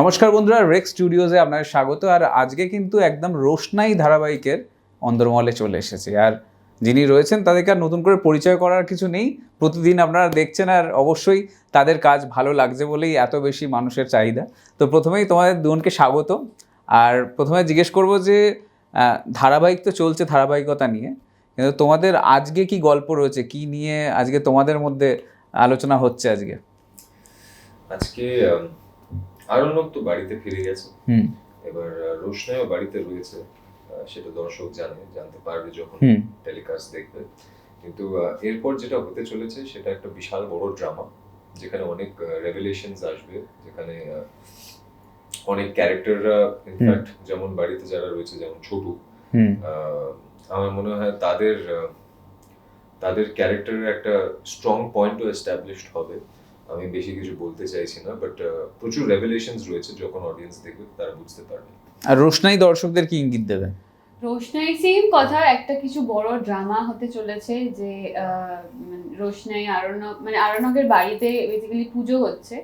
নমস্কার বন্ধুরা রেক স্টুডিওজে আপনাদের স্বাগত। আর আজকে কিন্তু একদম রোশনাই ধারাবাহিকের অন্দরমহলে চলে এসেছে। আর যিনি রয়েছেন, তাদেরকে আর নতুন করে পরিচয় করার কিছু নেই। প্রতিদিন আপনারা দেখছেন, আর অবশ্যই তাদের কাজ ভালো লাগছে বলেই এত বেশি মানুষের চাহিদা। তো প্রথমেই তোমাদের দুজনকে স্বাগত। আর প্রথমে জিজ্ঞেস করব যে ধারাবাহিক তো চলছে ধারাবাহিকতা নিয়ে। কিন্তু তোমাদের আজকে কি গল্প রয়েছে? কি নিয়ে আজকে তোমাদের মধ্যে আলোচনা হচ্ছে আজকে? আজকে আরণ্যক তো বাড়িতে ফিরে গেছে। এবার রোশনাইও বাড়িতে রয়েছে। সেটা দর্শক জানে জানতে পারবে যখন টেলিকাস্ট দেখবে। কিন্তু এরপর যেটা হতে চলেছে সেটা একটা বিশাল বড় ড্রামা যেখানে অনেক রেভেলেশনস আসবে যেখানে অনেক ক্যারেক্টাররা ইনফ্যাক্ট যেমন বাড়িতে যারা রয়েছে যেমন ছোটু আমার মনে হয় তাদের তাদের ক্যারেক্টারের একটা স্ট্রং পয়েন্টও এস্টাবলিশড হবে। আমি বেশি কিছু বলতে চাইছি না বাট প্রচুর রেভেলেশনস রয়েছে যখন অডিয়েন্স দেখবে তারা বুঝতে পারবে। আর রোশনাই দর্শকদের কি ইঙ্গিত দেবে? রোশনাই সেম কথা একটা কিছু বড় ড্রামা হতে চলেছে যে মানে রোশনাই আরণ্যক মানে আরণ্যকের বাড়িতে বেসিক্যালি পুজো হচ্ছে।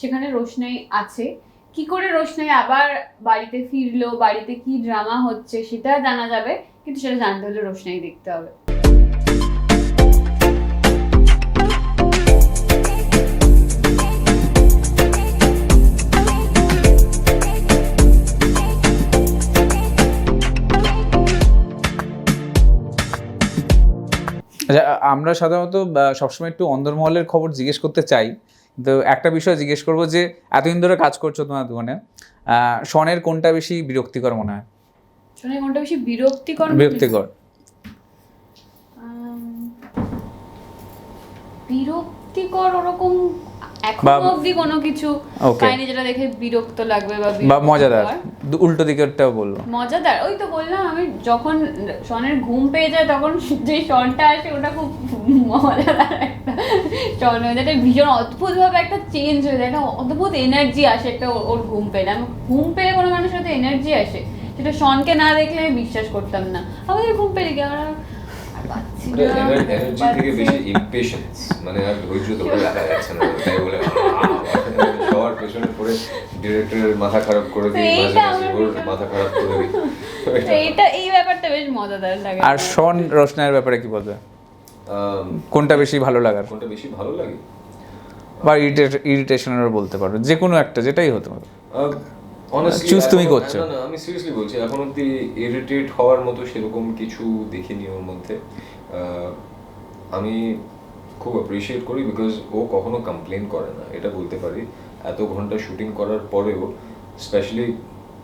সেখানে রোশনাই আছে। কি করে রোশনাই আবার বাড়িতে ফিরলো বাড়িতে কি ড্রামা হচ্ছে সেটা জানা যাবে কিন্তু সেটা জানতে হলে রোশনাই দেখতে হবে। আচ্ছা আমরা সাধারণত সবসময় একটু অন্দরমহলের খবর জিজ্ঞেস করতে চাই। তো একটা বিষয় জিজ্ঞেস করব যে এতদিন ধরে কাজ করছ তোমার দোকানে স্বনের শনের কোনটা বেশি বিরক্তিকর মনে হয়? কোনটা বেশি বিরক্তিকর বিরক্তিকর। বিরক্তিকর ওরকম এখনও অবধি কোনো কিছু. পাইনি যেটা দেখে বিরক্ত লাগবে বা বা মজাদার। উল্টো দিকেরটাও মজাদার। ওই তো বললাম আমি যখন শনের ঘুম পেয়ে যায় তখন যে শনটা আসে ওটা খুব মজাদার একটা শন হয়ে যায়। ভীষণ অদ্ভুত ভাবে একটা চেঞ্জ হয়ে যায়। একটা অদ্ভুত এনার্জি আসে একটা ওর- ঘুম পেলে। আমি ঘুম পেলে কোনো মানুষের সাথে এনার্জি আসে। সেটা শনকে না দেখলে আমি বিশ্বাস করতাম না। আমাদের ঘুম পেলে কি? আমরা আর এনার্জি থেকে বেশি ইমপেশেন্স মানে আর ধৈর্য ধরে রাখা যাচ্ছে না। তাই বলে সবার পেছনে পড়ে ডিরেক্টরের মাথা খারাপ করে দিই মাথা খারাপ করে দিই। তো এই ব্যাপারটা বেশ মজাদার লাগে। আর শন রোশনাইয়ের ব্যাপারে কি বলবে? কোনটা বেশি ভালো লাগার? কোনটা বেশি ভালো লাগে? বা ইরিটেশনেরও বলতে পারো যে কোনো একটা যেটাই হতে পারে আহ, তুমি করছ। না, আমি সিরিয়াসলি বলছি এখন অব্দি ইরিটেট হওয়ার মতো সেরকম কিছু দেখিনি ওর মধ্যে। আমি খুব অ্যাপ্রিসিয়েট করি বিকজ ও কখনো কমপ্লেন করে না এটা বলতে পারি। এত ঘণ্টা শুটিং করার পরেও স্পেশালি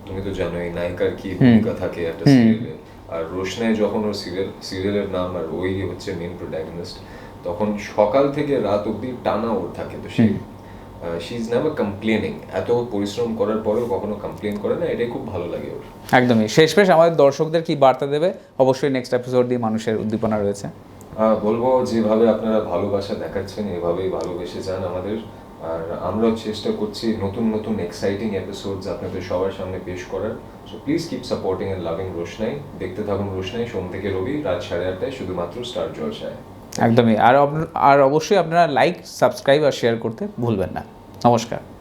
তুমি তো জানোই নায়িকার কি ভূমিকা থাকে একটা। সিরিয়ালে আর রোশনায় যখন ওর সিরিয়াল সিরিয়ালের নাম আর ওই হচ্ছে মেন প্রোটাগনিস্ট তখন সকাল থেকে রাত অবধি টানা ওর থাকে তো সেই শি ইজ নেভার কমপ্লেনিং এত পরিশ্রম করার পরেও কখনো কমপ্লেন করে না এটাই খুব ভালো লাগে ওর। একদমই। শেষ পেশ আমাদের দর্শকদের কি বার্তা দেবে? অবশ্যই নেক্সট এপিসোড দিয়ে মানুষের উদ্দীপনা রয়েছে। বলব যেভাবে আপনারা ভালোবাসা দেখাচ্ছেন এভাবেই ভালোবেসে যান আমাদের। আর আমরাও চেষ্টা করছি নতুন নতুন এক্সাইটিং এপিসোডস আপনাদের সবার সামনে পেশ করার। So please keep supporting and loving Roshnai দেখতে থাকুন রোশনাই সোম থেকে রবি রাত সাড়ে আটটায় শুধুমাত্র স্টার জলসায় একদমই। আর আর অবশ্যই আপনারা লাইক সাবস্ক্রাইব আর শেয়ার করতে ভুলবেন না। নমস্কার।